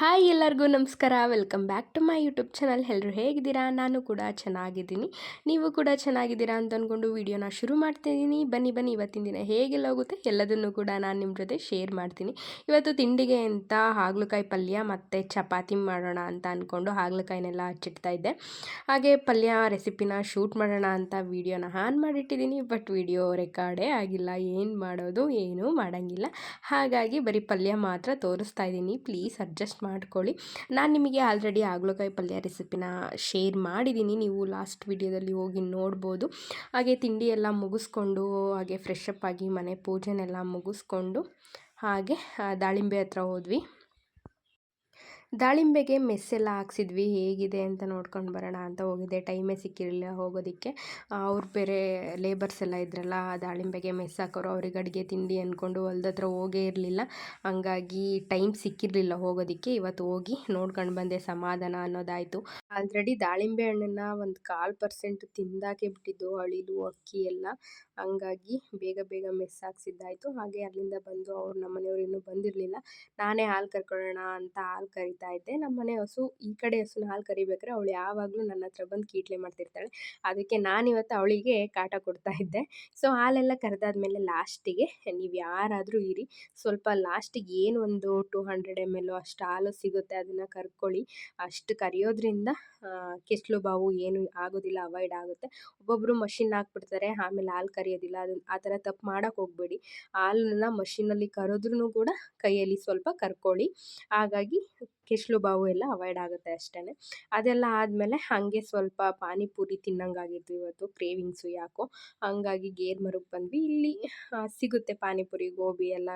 Hi ಎಲ್ಲರಿಗೂ ನಮಸ್ಕಾರ. Welcome back to my YouTube channel ಎಲ್ಲರೂ ಹೇಗಿದ್ದೀರಾ? ನಾನು ಕೂಡ ಚೆನ್ನಾಗಿದ್ದೀನಿ. ನೀವು ಕೂಡ ಚೆನ್ನಾಗಿದ್ದೀರಾ ಅಂತ ಅಂದ್ಕೊಂಡು ವೀಡಿಯೋನ ಶುರು ಮಾಡ್ತಿದ್ದೀನಿ ಬನ್ನಿ ಬನ್ನಿ. ಇವತ್ತಿನ ದಿನ ಹೇಗೆಲ್ಲ ಹೋಗುತ್ತೆ ಎಲ್ಲದನ್ನು ಕೂಡ ನಾನು ನಿಮ್ಮ ಜೊತೆ ಶೇರ್ ಮಾಡ್ತೀನಿ. ಇವತ್ತು ತಿಂಡಿಗೆ ಅಂತ ಹಾಗಲಕಾಯಿ ಪಲ್ಯ ಮತ್ತು ಚಪಾತಿ ಮಾಡೋಣ ಅಂತ ಅಂದ್ಕೊಂಡು ಹಾಗಲಕಾಯಿನೆಲ್ಲ ಹಚ್ಚಿಡ್ತಾ ಇದ್ದೆ. ಹಾಗೆ ಪಲ್ಯ ರೆಸಿಪಿನ ಶೂಟ್ ಮಾಡೋಣ ಅಂತ ವೀಡಿಯೋನ ಆನ್ ಮಾಡಿಟ್ಟಿದ್ದೀನಿ ಬಟ್ ವಿಡಿಯೋ ರೆಕಾರ್ಡೇ ಆಗಿಲ್ಲ. ಏನು ಮಾಡೋದು? ಏನೂ ಮಾಡೋಂಗಿಲ್ಲ. ಹಾಗಾಗಿ ಬರೀ ಪಲ್ಯ ಮಾತ್ರ ತೋರಿಸ್ತಾ ಇದ್ದೀನಿ ಪ್ಲೀಸ್ ಅಡ್ಜಸ್ಟ್ ಮಾಡ್ಕೊಳ್ಳಿ. ನಾನು ನಿಮಗೆ ಆಲ್ರೆಡಿ ಆಗ್ಲಕಾಯಿ ಪಲ್ಯ ರೆಸಿಪಿನ ಶೇರ್ ಮಾಡಿದ್ದೀನಿ ನೀವು ಲಾಸ್ಟ್ ವಿಡಿಯೋದಲ್ಲಿ ಹೋಗಿ ನೋಡ್ಬೋದು. ಹಾಗೆ ತಿಂಡಿ ಎಲ್ಲ ಮುಗಿಸ್ಕೊಂಡು, ಹಾಗೆ ಫ್ರೆಶ್ ಅಪ್ ಆಗಿ ಮನೆ ಪೂಜೆನೆಲ್ಲ ಮುಗಿಸ್ಕೊಂಡು, ಹಾಗೆ ದಾಳಿಂಬೆ ಹತ್ರ ಹೋದ್ವಿ. ದಾಳಿಂಬೆಗೆ ಮೆಸ್ಸೆಲ್ಲ ಹಾಕ್ಸಿದ್ವಿ, ಹೇಗಿದೆ ಅಂತ ನೋಡ್ಕೊಂಡು ಬರೋಣ ಅಂತ ಹೋಗಿದ್ದೆ. ಟೈಮೇ ಸಿಕ್ಕಿರಲಿಲ್ಲ ಹೋಗೋದಕ್ಕೆ. ಅವ್ರು ಬೇರೆ ಲೇಬರ್ಸ್ ಎಲ್ಲ ಇದ್ರಲ್ಲ ದಾಳಿಂಬೆಗೆ ಮೆಸ್ ಹಾಕೋರು, ಅವ್ರಿಗೆ ಅಡುಗೆ, ತಿಂಡಿ ಅಂದ್ಕೊಂಡು ಹೊಲ್ದ ಹತ್ರ ಹೋಗೇ ಇರಲಿಲ್ಲ. ಹಂಗಾಗಿ ಟೈಮ್ ಸಿಕ್ಕಿರಲಿಲ್ಲ ಹೋಗೋದಕ್ಕೆ. ಇವತ್ತು ಹೋಗಿ ನೋಡ್ಕೊಂಡು ಬಂದೆ, ಸಮಾಧಾನ ಅನ್ನೋದಾಯಿತು. ಆಲ್ರೆಡಿ ದಾಳಿಂಬೆ ಹಣ್ಣನ್ನು ಒಂದು ಕಾಲು ಪರ್ಸೆಂಟ್ ತಿಂದಾಕೆ ಬಿಟ್ಟಿದ್ದು, ಅಳಿಲು, ಅಕ್ಕಿ ಎಲ್ಲ. ಹಂಗಾಗಿ ಬೇಗ ಬೇಗ ಮಿಸ್ ಹಾಕ್ಸಿದ್ದಾಯಿತು ಹಾಗೆ ಅಲ್ಲಿಂದ ಬಂದು ಅವ್ರು ನಮ್ಮ ಮನೆಯವ್ರು ಇನ್ನೂ ಬಂದಿರಲಿಲ್ಲ. ನಾನೇ ಹಾಲು ಕರ್ಕೊಳ್ಳೋಣ ಅಂತ ಹಾಲು ಕರಿತಾ ಇದ್ದೆ. ನಮ್ಮ ಮನೆ ಹಸು, ಈ ಕಡೆ ಹಸುನ ಹಾಲು ಕರಿಬೇಕಾದ್ರೆ ಅವಳು ಯಾವಾಗಲೂ ನನ್ನ ಹತ್ರ ಬಂದು ಕೀಟ್ಲೆ ಮಾಡ್ತಿರ್ತಾಳೆ. ಅದಕ್ಕೆ ನಾನಿವತ್ತು ಅವಳಿಗೆ ಕಾಟ ಕೊಡ್ತಾ ಇದ್ದೆ. ಸೊ ಹಾಲೆಲ್ಲ ಕರೆದಾದ್ಮೇಲೆ ಲಾಸ್ಟಿಗೆ ನೀವು ಯಾರಾದರೂ ಇರಿ. ಸ್ವಲ್ಪ ಲಾಸ್ಟಿಗೆ ಏನು ಒಂದು ಟೂ ಹಂಡ್ರೆಡ್ ಎಂ ಎಲ್ ಅಷ್ಟು ಹಾಲು ಸಿಗುತ್ತೆ ಅದನ್ನು ಕರ್ಕೊಳ್ಳಿ. ಅಷ್ಟು ಕರಿಯೋದ್ರಿಂದ ಕೆಸ್ಲು ಬಾವು ಏನು ಆಗೋದಿಲ್ಲ ಅವಾಯ್ಡ್ ಆಗುತ್ತೆ. ಒಬ್ಬೊಬ್ಬರು ಮಷಿನ್ ಹಾಕ್ಬಿಡ್ತಾರೆ, ಆಮೇಲೆ ಹಾಲು ಕರಿಯೋದಿಲ್ಲ. ಅದನ್ನ ಆ ಥರ ತಪ್ಪು ಮಾಡೋಕ್ಕೆ ಹೋಗಬೇಡಿ. ಹಾಲನ್ನ ಮಷಿನಲ್ಲಿ ಕರೆದ್ರೂ ಕೂಡ ಕೈಯಲ್ಲಿ ಸ್ವಲ್ಪ ಕರ್ಕೊಳ್ಳಿ. ಹಾಗಾಗಿ ಕೆಸ್ಲು ಬಾವು ಎಲ್ಲ ಅವಾಯ್ಡ್ ಆಗುತ್ತೆ ಅಷ್ಟೇ ಅದೆಲ್ಲ ಆದಮೇಲೆ ಹಾಗೆ ಸ್ವಲ್ಪ ಪಾನಿಪುರಿ ತಿನ್ನಂಗಾಗಿತ್ತು ಇವತ್ತು. ಕ್ರೇವಿಂಗ್ಸು ಯಾಕೋ. ಹಂಗಾಗಿ ಗೇರ್ ಮರಕ್ಕೆ ಬಂದ್ವಿ. ಇಲ್ಲಿ ಸಿಗುತ್ತೆ ಪಾನಿಪುರಿ, ಗೋಬಿ ಎಲ್ಲ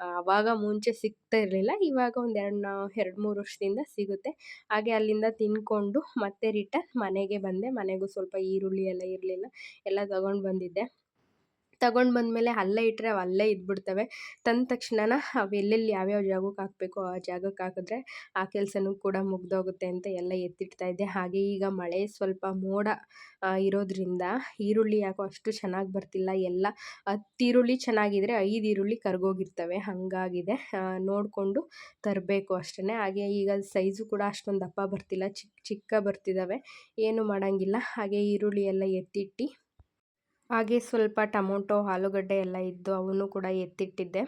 ಆವಾಗ ಮುಂಚೆ ಸಿಗ್ತಾ ಇರಲಿಲ್ಲ. ಇವಾಗ ಒಂದು ಎರಡು ನಾ, ಎರಡು ಮೂರು ವರ್ಷದಿಂದ ಸಿಗುತ್ತೆ. ಹಾಗೆ ಅಲ್ಲಿಂದ ತಿನ್ಕೊಂಡು ಮತ್ತೆ ರಿಟರ್ನ್ ಮನೆಗೆ ಬಂದೆ. ಮನೆಗೂ ಸ್ವಲ್ಪ ಈರುಳ್ಳಿ ಎಲ್ಲ ಇರಲಿಲ್ಲ. ಎಲ್ಲ ತಗೊಂಡು ಬಂದಿದ್ದೆ. ತಗೊಂಡು ಬಂದಮೇಲೆ ಅಲ್ಲೇ ಇಟ್ಟರೆ ಅವು ಅಲ್ಲೇ ಇದ್ಬಿಡ್ತವೆ. ತಂದ ತಕ್ಷಣ ಅವು ಎಲ್ಲೆಲ್ಲಿ ಯಾವ್ಯಾವ ಜಾಗಕ್ಕೆ ಹಾಕಬೇಕು, ಆ ಜಾಗಕ್ಕೆ ಹಾಕಿದ್ರೆ ಆ ಕೆಲಸನೂ ಕೂಡ ಮುಗ್ದೋಗುತ್ತೆ ಅಂತ ಎಲ್ಲ ಎತ್ತಿಡ್ತಾ ಇದ್ದೆ. ಹಾಗೆ ಈಗ ಮಳೆ ಸ್ವಲ್ಪ ಮೋಡ ಇರೋದ್ರಿಂದ ಈರುಳ್ಳಿ ಯಾಕೋ ಅಷ್ಟು ಚೆನ್ನಾಗಿ ಬರ್ತಿಲ್ಲ. ಎಲ್ಲ ಹತ್ತು ಈರುಳ್ಳಿ ಚೆನ್ನಾಗಿದ್ರೆ ಐದು ಈರುಳ್ಳಿ ಕರ್ಗೋಗಿರ್ತವೆ. ಹಾಗಾಗಿದೆ. ನೋಡಿಕೊಂಡು ತರಬೇಕು ಅಷ್ಟೇ ಹಾಗೆ ಈಗ ಸೈಜು ಕೂಡ ಅಷ್ಟೊಂದು ದಪ್ಪ ಬರ್ತಿಲ್ಲ. ಚಿಕ್ಕ ಚಿಕ್ಕ ಬರ್ತಿದ್ದಾವೆ ಏನು ಮಾಡೋಂಗಿಲ್ಲ. ಹಾಗೆ ಈರುಳ್ಳಿ ಎಲ್ಲ ಎತ್ತಿಟ್ಟು ಹಾಗೆ ಸ್ವಲ್ಪ ಟೊಮೊಟೊ ಆಲೂಗಡ್ಡೆ ಎಲ್ಲ ಇದ್ದು ಅವನ್ನು ಕೂಡ ಎತ್ತಿಟ್ಟಿದ್ದೆ.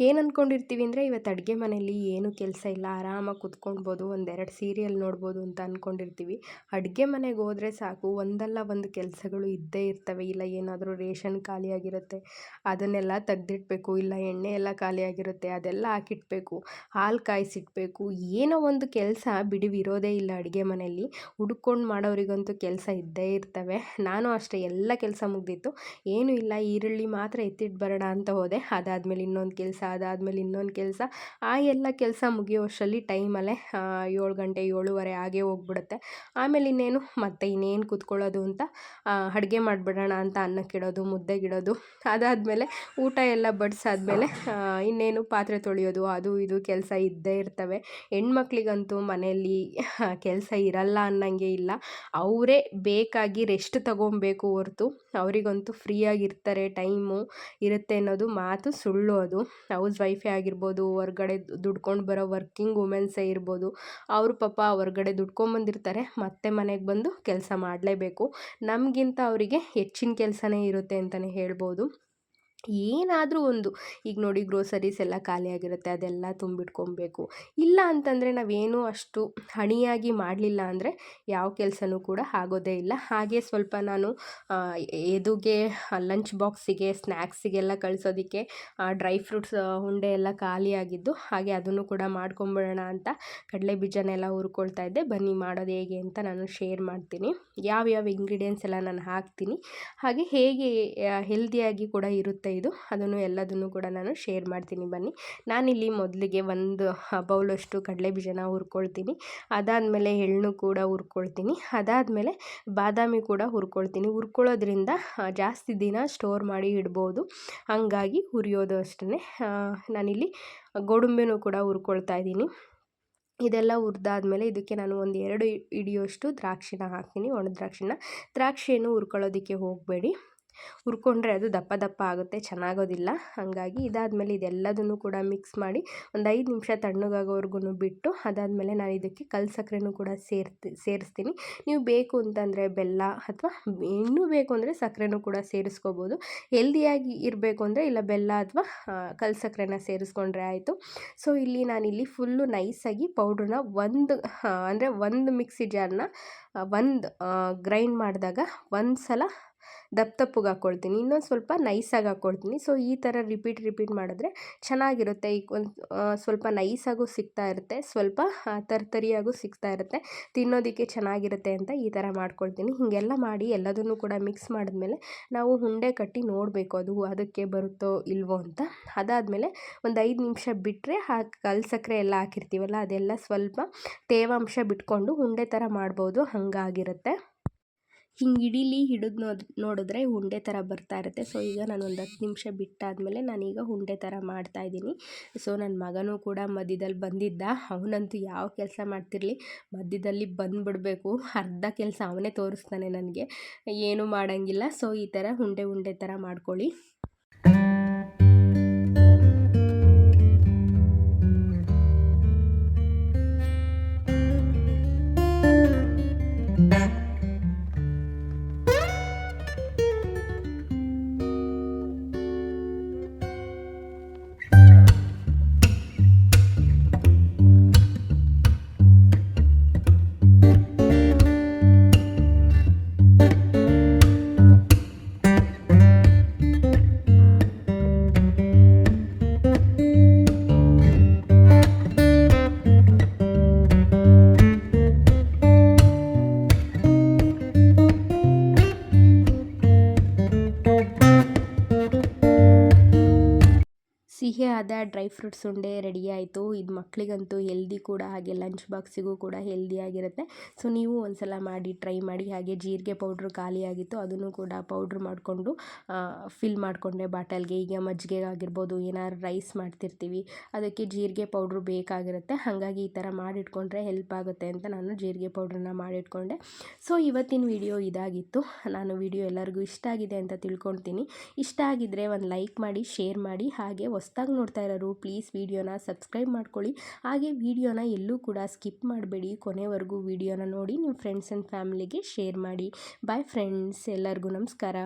ಏನು ಅಂದ್ಕೊಂಡಿರ್ತೀವಿ ಅಂದರೆ ಇವತ್ತು ಅಡುಗೆ ಮನೆಯಲ್ಲಿ ಏನು ಕೆಲಸ ಇಲ್ಲ, ಆರಾಮಾಗಿ ಕುತ್ಕೊಳ್ಬೋದು, ಒಂದೆರಡು ಸೀರಿಯಲ್ ನೋಡ್ಬೋದು ಅಂತ ಅಂದ್ಕೊಂಡಿರ್ತೀವಿ ಅಡುಗೆ ಮನೆಗೆ ಹೋದರೆ ಸಾಕು, ಒಂದಲ್ಲ ಒಂದು ಕೆಲಸಗಳು ಇದ್ದೇ ಇರ್ತವೆ. ಇಲ್ಲ ಏನಾದರೂ ರೇಷನ್ ಖಾಲಿಯಾಗಿರುತ್ತೆ ಅದನ್ನೆಲ್ಲ ತೆಗ್ದಿಟ್ಬೇಕು. ಇಲ್ಲ ಎಣ್ಣೆ ಎಲ್ಲ ಖಾಲಿಯಾಗಿರುತ್ತೆ ಅದೆಲ್ಲ ಹಾಕಿಟ್ಬೇಕು. ಹಾಲು ಕಾಯಿಸಿಟ್ಬೇಕು. ಏನೋ ಒಂದು ಕೆಲಸ ಬಿಡುವಿರೋದೇ ಇಲ್ಲ ಅಡುಗೆ ಮನೆಯಲ್ಲಿ. ಹುಡ್ಕೊಂಡು ಮಾಡೋರಿಗಂತೂ ಕೆಲಸ ಇದ್ದೇ ಇರ್ತವೆ. ನಾನು ಅಷ್ಟೇ, ಎಲ್ಲ ಕೆಲಸ ಮುಗ್ದಿತ್ತು. ಏನೂ ಇಲ್ಲ, ಈರುಳ್ಳಿ ಮಾತ್ರ ಎತ್ತಿಟ್ಟು ಬರೋಣ ಅಂತ ಹೋದೆ. ಅದಾದಮೇಲೆ ಇನ್ನೊಂದು ಕೆಲಸ ಅದಾದಮೇಲೆ ಇನ್ನೊಂದು ಕೆಲಸ, ಆ ಎಲ್ಲ ಕೆಲಸ ಮುಗಿಯೋಷ್ಟರಲ್ಲಿ ಟೈಮಲ್ಲೇ ಏಳು ಗಂಟೆ, ಏಳುವರೆ ಆಗೇ ಹೋಗ್ಬಿಡುತ್ತೆ. ಆಮೇಲೆ ಇನ್ನೇನು, ಮತ್ತೆ ಇನ್ನೇನು ಕೂತ್ಕೊಳ್ಳೋದು ಅಂತ ಅಡುಗೆ ಮಾಡಿಬಿಡೋಣ ಅಂತ ಅನ್ನಕ್ಕಿಡೋದು ಮುದ್ದೆಗಿಡೋದು ಅದಾದಮೇಲೆ ಊಟ ಎಲ್ಲ ಬಡಿಸಾದ್ಮೇಲೆ ಇನ್ನೇನು ಪಾತ್ರೆ ತೊಳೆಯೋದು, ಅದು ಇದು ಕೆಲಸ ಇದ್ದೇ ಇರ್ತವೆ. ಹೆಣ್ಮಕ್ಳಿಗಂತೂ ಮನೆಯಲ್ಲಿ ಕೆಲಸ ಇರಲ್ಲ ಅನ್ನಂಗೆ ಇಲ್ಲ. ಅವರೇ ಬೇಕಾಗಿ ರೆಸ್ಟ್ ತಗೊಬೇಕು ಹೊರತು. ಅವರಿಗಂತೂ ಫ್ರೀಯಾಗಿರ್ತಾರೆ ಟೈಮು ಇರುತ್ತೆ ಅನ್ನೋದು ಮಾತು ಸುಳ್ಳು ಅದು ಹೌಸ್ ವೈಫೇ ಆಗಿರ್ಬೋದು, ಹೊರ್ಗಡೆ ದುಡ್ಕೊಂಡು ಬರೋ ವರ್ಕಿಂಗ್ ವುಮೆನ್ಸೇ ಇರ್ಬೋದು, ಅವರು ಪಾಪ ಹೊರ್ಗಡೆ ದುಡ್ಕೊಂಬಂದಿರ್ತಾರೆ ಮತ್ತೆ ಮನೆಗೆ ಬಂದು ಕೆಲಸ ಮಾಡಲೇಬೇಕು. ನಮಗಿಂತ ಅವರಿಗೆ ಹೆಚ್ಚಿನ ಕೆಲಸನೇ ಇರುತ್ತೆ ಅಂತಲೇ ಹೇಳ್ಬೋದು. ಏನಾದರೂ ಒಂದು. ಈಗ ನೋಡಿ ಗ್ರೋಸರೀಸ್ ಎಲ್ಲ ಖಾಲಿಯಾಗಿರುತ್ತೆ ಅದೆಲ್ಲ ತುಂಬಿಟ್ಕೊಬೇಕು. ಇಲ್ಲ ಅಂತಂದರೆ ನಾವೇನು ಅಷ್ಟು ಹಣಿಯಾಗಿ ಮಾಡಲಿಲ್ಲ ಅಂದರೆ ಯಾವ ಕೆಲಸನೂ ಕೂಡ ಆಗೋದೇ ಇಲ್ಲ. ಹಾಗೆ ಸ್ವಲ್ಪ ನಾನು ಎದುಗೆ ಲಂಚ್ ಬಾಕ್ಸಿಗೆ ಸ್ನ್ಯಾಕ್ಸಿಗೆಲ್ಲ ಕಳಿಸೋದಕ್ಕೆ ಡ್ರೈ ಫ್ರೂಟ್ಸ್ ಉಂಡೆ ಎಲ್ಲ ಖಾಲಿಯಾಗಿದ್ದು ಹಾಗೆ ಅದನ್ನು ಕೂಡ ಮಾಡ್ಕೊಂಬಿಡೋಣ ಅಂತ ಕಡಲೆ ಬೀಜನೆಲ್ಲ ಹುರ್ಕೊಳ್ತಾ ಇದ್ದೆ. ಬನ್ನಿ ಮಾಡೋದು ಹೇಗೆ ಅಂತ ನಾನು ಶೇರ್ ಮಾಡ್ತೀನಿ. ಯಾವ್ಯಾವ ಇಂಗ್ರೀಡಿಯೆಂಟ್ಸ್ ಎಲ್ಲ ನಾನು ಹಾಕ್ತೀನಿ. ಹಾಗೆ ಹೇಗೆ ಹೆಲ್ದಿಯಾಗಿ ಕೂಡ ಇರುತ್ತೆ ಇದು. ಅದನ್ನು ಎಲ್ಲದನ್ನು ಕೂಡ ನಾನು ಶೇರ್ ಮಾಡ್ತೀನಿ ಬನ್ನಿ. ನಾನಿಲ್ಲಿ ಮೊದಲಿಗೆ ಒಂದು ಬೌಲಷ್ಟು ಕಡಲೆ ಬೀಜನ ಹುರ್ಕೊಳ್ತೀನಿ. ಅದಾದಮೇಲೆ ಎಳ್ಳು ಕೂಡ ಹುರ್ಕೊಳ್ತೀನಿ. ಅದಾದಮೇಲೆ ಬಾದಾಮಿ ಕೂಡ ಹುರ್ಕೊಳ್ತೀನಿ. ಹುರ್ಕೊಳ್ಳೋದ್ರಿಂದ ಜಾಸ್ತಿ ದಿನ ಸ್ಟೋರ್ ಮಾಡಿ ಇಡ್ಬೋದು. ಹಂಗಾಗಿ ಹುರಿಯೋದು ಅಷ್ಟೇ ನಾನಿಲ್ಲಿ ಗೋಡಂಬಿನೂ ಕೂಡ ಹುರ್ಕೊಳ್ತಾ ಇದ್ದೀನಿ. ಇದೆಲ್ಲ ಹುರಿದಾದ್ಮೇಲೆ ಇದಕ್ಕೆ ನಾನು ಒಂದು ಎರಡು ಹಿಡಿಯೋಷ್ಟು ದ್ರಾಕ್ಷಿನ ಹಾಕ್ತೀನಿ. ಒಣ ದ್ರಾಕ್ಷಿನ. ದ್ರಾಕ್ಷಿಯನ್ನು ಹುರ್ಕೊಳ್ಳೋದಕ್ಕೆ ಹೋಗಬೇಡಿ. ಹುರ್ಕೊಂಡ್ರೆ ಅದು ದಪ್ಪ ದಪ್ಪ ಆಗುತ್ತೆ, ಚೆನ್ನಾಗೋದಿಲ್ಲ. ಹಾಗಾಗಿ ಇದಾದಮೇಲೆ ಇದೆಲ್ಲದನ್ನು ಕೂಡ ಮಿಕ್ಸ್ ಮಾಡಿ ಒಂದು ಐದು ನಿಮಿಷ ತಣ್ಣಗಾಗೋವರೆಗೂ ಬಿಟ್ಟು ಅದಾದಮೇಲೆ ನಾನು ಇದಕ್ಕೆ ಕಲ್ ಸಕ್ಕರೆನೂ ಕೂಡ ಸೇರ್ತಿ, ಸೇರಿಸ್ತೀನಿ. ನೀವು ಬೇಕು ಅಂತಂದರೆ ಬೆಲ್ಲ ಅಥವಾ ಇನ್ನೂ ಬೇಕು ಅಂದರೆ ಸಕ್ಕರೆನೂ ಕೂಡ ಸೇರಿಸ್ಕೋಬೋದು. ಹೆಲ್ದಿಯಾಗಿ ಇರಬೇಕು ಅಂದರೆ ಇಲ್ಲ ಬೆಲ್ಲ ಅಥವಾ ಕಲ್ ಸಕ್ಕರೆನ ಸೇರಿಸ್ಕೊಂಡ್ರೆ ಆಯಿತು. ಸೊ ಇಲ್ಲಿ ನಾನಿಲ್ಲಿ ಫುಲ್ಲು ನೈಸಾಗಿ ಪೌಡ್ರನ್ನ ಒಂದು ಅಂದರೆ ಒಂದು ಮಿಕ್ಸಿ ಜಾರ್ನ ಒಂದು ಗ್ರೈಂಡ್ ಮಾಡಿದಾಗ ಒಂದು ಸಲ ದಪ್ಪ ದಪ್ಪಗೆ ಹಾಕ್ಕೊಳ್ತೀನಿ ಇನ್ನೊಂದು ಸ್ವಲ್ಪ ನೈಸಾಗಿ ಹಾಕ್ಕೊಳ್ತೀನಿ ಸೊ ಈ ಥರ ರಿಪೀಟ್ ರಿಪೀಟ್ ಮಾಡಿದ್ರೆ ಚೆನ್ನಾಗಿರುತ್ತೆ. ಈ ಒಂದು ಸ್ವಲ್ಪ ನೈಸಾಗೂ ಸಿಗ್ತಾ ಇರುತ್ತೆ, ಸ್ವಲ್ಪ ತರ್ತರಿಯಾಗೂ ಸಿಗ್ತಾ ಇರುತ್ತೆ. ತಿನ್ನೋದಕ್ಕೆ ಚೆನ್ನಾಗಿರುತ್ತೆ ಅಂತ ಈ ಥರ ಮಾಡ್ಕೊಳ್ತೀನಿ. ಹೀಗೆಲ್ಲ ಮಾಡಿ ಎಲ್ಲದನ್ನು ಕೂಡ ಮಿಕ್ಸ್ ಮಾಡಿದ್ಮೇಲೆ ನಾವು ಉಂಡೆ ಕಟ್ಟಿ ನೋಡಬೇಕು ಅದು ಅದಕ್ಕೆ ಬರುತ್ತೋ ಇಲ್ವೋ ಅಂತ. ಅದಾದಮೇಲೆ ಒಂದು ಐದು ನಿಮಿಷ ಬಿಟ್ಟರೆ ಆ ಕಲ್ ಸಕ್ಕರೆ ಎಲ್ಲ ಹಾಕಿರ್ತೀವಲ್ಲ ಅದೆಲ್ಲ ಸ್ವಲ್ಪ ತೇವಾಂಶ ಬಿಟ್ಕೊಂಡು ಉಂಡೆ ಥರ ಮಾಡ್ಬೋದು, ಹಾಗಾಗಿರುತ್ತೆ. ಹಿಂಗೆ ಇಡೀಲಿ ಹಿಡಿದು ನೋಡ್ ನೋಡಿದ್ರೆ ಉಂಡೆ ಥರ ಬರ್ತಾ ಇರುತ್ತೆ. ಸೊ ಈಗ ನಾನು ಒಂದು ಹತ್ತು ನಿಮಿಷ ಬಿಟ್ಟಾದಮೇಲೆ ನಾನೀಗ ಉಂಡೆ ಥರ ಮಾಡ್ತಾಯಿದ್ದೀನಿ ಸೊ ನನ್ನ ಮಗನೂ ಕೂಡ ಮಧ್ಯದಲ್ಲಿ ಬಂದಿದ್ದ. ಅವನಂತೂ ಯಾವ ಕೆಲಸ ಮಾಡ್ತಿರಲಿ? ಮಧ್ಯದಲ್ಲಿ ಬಂದುಬಿಡಬೇಕು. ಅರ್ಧ ಕೆಲಸ ಅವನೇ ತೋರಿಸ್ತಾನೆ ನನಗೆ. ಏನೂ ಮಾಡೋಂಗಿಲ್ಲ. ಸೊ ಈ ಥರ ಉಂಡೆ ಉಂಡೆ ಥರ ಮಾಡ್ಕೊಳ್ಳಿ. ಸಿಹಿಯಾದ ಡ್ರೈ ಫ್ರೂಟ್ಸ್ ಉಂಡೆ ರೆಡಿ ಆಯಿತು. ಇದು ಮಕ್ಕಳಿಗಂತೂ ಹೆಲ್ದಿ ಕೂಡ ಹಾಗೆ ಲಂಚ್ ಬಾಕ್ಸಿಗೂ ಕೂಡ ಹೆಲ್ದಿ ಆಗಿರುತ್ತೆ. ಸೊ ನೀವು ಒಂದು ಸಲ ಮಾಡಿ ಟ್ರೈ ಮಾಡಿ ಹಾಗೆ ಜೀರಿಗೆ ಪೌಡ್ರು ಖಾಲಿಯಾಗಿತ್ತು ಅದನ್ನು ಕೂಡ ಪೌಡ್ರ್ ಮಾಡಿಕೊಂಡು ಫಿಲ್ ಮಾಡಿಕೊಂಡೆ ಬಾಟಲ್ಗೆ ಈಗ ಮಜ್ಜಿಗೆ ಆಗಿರ್ಬೋದು ಏನಾದ್ರು ರೈಸ್ ಮಾಡ್ತಿರ್ತೀವಿ, ಅದಕ್ಕೆ ಜೀರಿಗೆ ಪೌಡ್ರ್ ಬೇಕಾಗಿರುತ್ತೆ. ಹಾಗಾಗಿ ಈ ಥರ ಮಾಡಿಟ್ಕೊಂಡ್ರೆ ಹೆಲ್ಪ್ ಆಗುತ್ತೆ ಅಂತ ನಾನು ಜೀರಿಗೆ ಪೌಡ್ರನ್ನ ಮಾಡಿಟ್ಕೊಂಡೆ. ಸೊ ಇವತ್ತಿನ ವಿಡಿಯೋ ಇದಾಗಿತ್ತು. ನಾನು ವಿಡಿಯೋ ಎಲ್ಲರಿಗೂ ಇಷ್ಟ ಆಗಿದೆ ಅಂತ ತಿಳ್ಕೊಳ್ತೀನಿ. ಇಷ್ಟ ಆಗಿದ್ದರೆ ಒಂದು ಲೈಕ್ ಮಾಡಿ ಶೇರ್ ಮಾಡಿ, ಹಾಗೆ ಹೊಸ್ದಾಗಿ ನೋಡ್ತಾ ಇರೋರು ಪ್ಲೀಸ್ ವೀಡಿಯೋನ ಸಬ್ಸ್ಕ್ರೈಬ್ ಮಾಡ್ಕೊಳ್ಳಿ. ಹಾಗೆ ವೀಡಿಯೋನ ಎಲ್ಲೂ ಕೂಡ ಸ್ಕಿಪ್ ಮಾಡಬೇಡಿ. ಕೊನೆವರೆಗೂ ವೀಡಿಯೋನ ನೋಡಿ ನಿಮ್ಮ ಫ್ರೆಂಡ್ಸ್ ಆ್ಯಂಡ್ ಫ್ಯಾಮಿಲಿಗೆ ಶೇರ್ ಮಾಡಿ. ಬಾಯ್ ಫ್ರೆಂಡ್ಸ್ ಎಲ್ಲರಿಗೂ ನಮಸ್ಕಾರ.